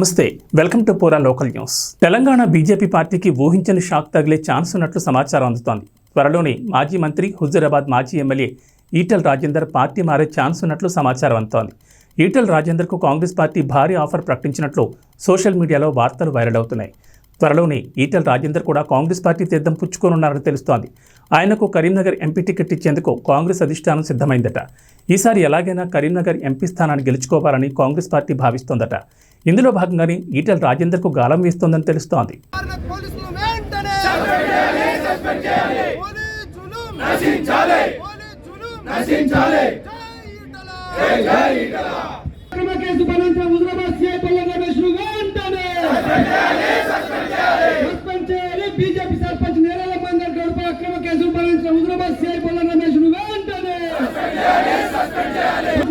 నమస్తే welcome to Pora local news. Telangana BJP పార్టీకి ఊహించని షాక్ తగిలే ఛాన్స్ ఉన్నట్లు సమాచారం అందుతోంది. త్వరలోనే మాజీ మంత్రి హుజూరాబాద్ మాజీ ఎమ్మెల్యే ఈటల్ రాజేందర్ పార్టీ మారే ఛాన్స్ ఉన్నట్లు సమాచారం అందుతోంది. ఈటెల్ రాజేందర్కు కాంగ్రెస్ పార్టీ భారీ ఆఫర్ ప్రకటించినట్లు సోషల్ మీడియాలో వార్తలు వైరల్ అవుతున్నాయి. త్వరలోనే ఈటెల్ రాజేందర్ కూడా కాంగ్రెస్ పార్టీ తీర్థం పుచ్చుకోనున్నారని తెలుస్తోంది. ఆయనకు కరీంనగర్ ఎంపీ టికెట్ ఇచ్చేందుకు కాంగ్రెస్ అధిష్టానం సిద్ధమైందట. ఈసారి ఎలాగైనా కరీంనగర్ ఎంపీ స్థానాన్ని గెలుచుకోవాలని కాంగ్రెస్ పార్టీ భావిస్తోందట. ఇందులో భాగంగానే ఈటెల్ రాజేందర్కు గాలం వేస్తోందని తెలుస్తోంది. భారత పోలీసులు వెంటనే పోలీస్ జులుం పోలీస్ జులుం జై ఈటల అక్రమ కేసు బలించిన హుజరాబాద్ సీఐ పల్లె రమేష్ను వెంటనే సస్పెండ్ చేయాలి. బీజేపీ సర్పంచ్ నేరాల మందర్ గడుపై అక్రమ కేసులు బలించిన హుజరాబాద్ సీఐ పల్లె రమేష్ను వెంటనే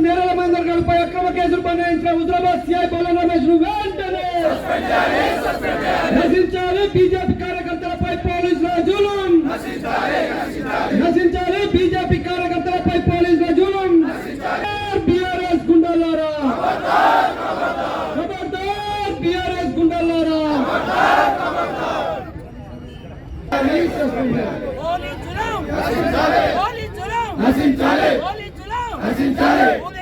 నేరాల మందర్ గడుపై అక్రమ కేసులు బలించిన హుజరాబాద్ సీఐ పల్లె రమేష్ను వెంటనే నశించాలి బీజేపీ కార్యకర్తలపై పోలీసుల జులుం నశించాలి బీజేపీ కార్యకర్తలపై పోలీసుల జులుం బీఆర్ఎస్ గుండాలారా ఖబర్దార్ బీఆర్ఎస్ గుండాలారా పోలీస్ జులుం పోలీస్ జులుం నశించాలి పోలీస్ జులుం నశించాలి పోలీస్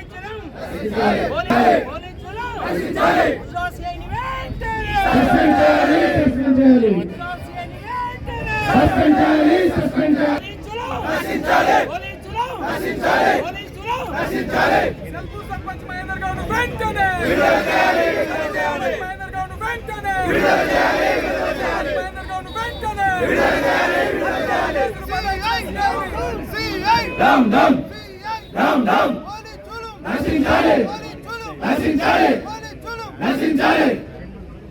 జులుం నశించాలి పోలీస్ జులుం నశించాలి పోలీస్ జులుం నశించాలి పోలీస్ జులుం నశించాలి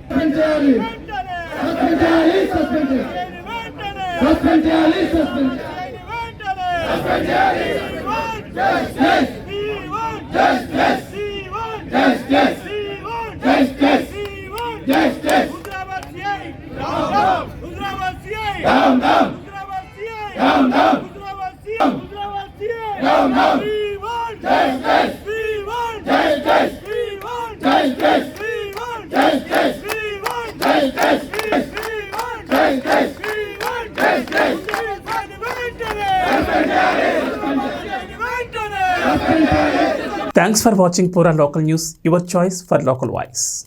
సస్పెండ్ చేయాలి వెంటనే సస్పెండ్ చేయాలి సస్పెండ్ చేయాలి వెంటనే సస్పెండ్ చేయాలి సస్పెండ్ చేయాలి వెంటనే సస్పెండ్ చేయాలి Yes. Yes, yes. Yes, yes. Yes, yes. Yes, yes. Ram Ram Ram Ram Ram Thanks for watching Pura Local News, your choice for local wise.